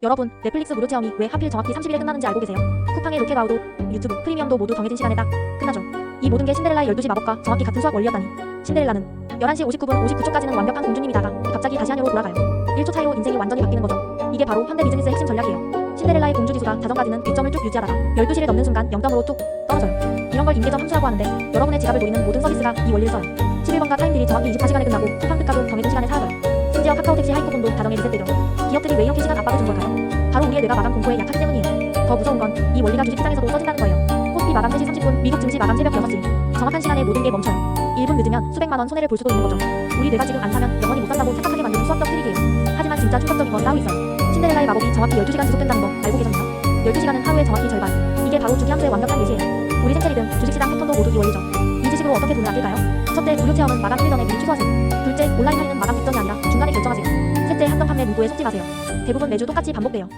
여러분, 넷플릭스 무료 체험이 왜 하필 정확히 30일에 끝나는지 알고 계세요? 쿠팡의 로켓아웃도 유튜브, 프리미엄도 모두 정해진 시간에 딱 끝나죠. 이 모든 게 신데렐라의 12시 마법과 정확히 같은 수학 원리였다니. 신데렐라는 11시 59분 59초까지는 완벽한 공주님이다가 갑자기 다시 하녀로 돌아가요. 1초 차이로 인생이 완전히 바뀌는 거죠. 이게 바로 현대 비즈니스의 핵심 전략이에요. 신데렐라의 공주 지수가 자정까지는 1점을 쭉 유지하다가 12시를 넘는 순간 0점으로 뚝 떨어져요. 이런 걸 임계점 함수라고 하는데 여러분의 지갑을 노리는 모든 서비스가 이 원리를 써요. 11번과 타임들이 정확히 24시간에 끝나고 쿠팡 끝가도 정해진 시간에 사라져요. 심지어 카카오 택시 하이쿠폰도 다정에 리셋되죠. 기업들이 왜 이렇게 시간 압박을 준 걸까요? 바로 우리의 뇌가 마감 공포에 약하기 때문이에요. 더 무서운 건 이 원리가 주식 시장에서도 써진다는 거예요. 코스피 마감 3시 30분, 미국 증시 마감 새벽 6시. 정확한 시간에 모든 게 멈춰요. 1분 늦으면 수백만 원 손해를 볼 수도 있는 거죠. 우리 뇌가 지금 안 사면 영원히 못 산다고 착각하게 만드는 수학적 트릭이에요. 하지만 진짜 충격적인 건 따로 있어요. 신데렐라의 마법이 정확히 12시간 지속된다는 거 알고 계셨나요? 12시간은 하루의 정확히 절반. 이게 바로 주기 함수의 완벽한 예시예요. 우리 생체 리듬, 주식시장 패턴도 모두 이 원리죠. 이 지식으로 어떻게 돈을 아낄까요? 첫째, 무료 체험은 마감 1일 전에 미리 취소하세요. 둘째, 온라인 할인은 마감 결정하세요. 셋째, 한정 판매 문구에 속지 마세요. 대부분 매주 똑같이 반복돼요.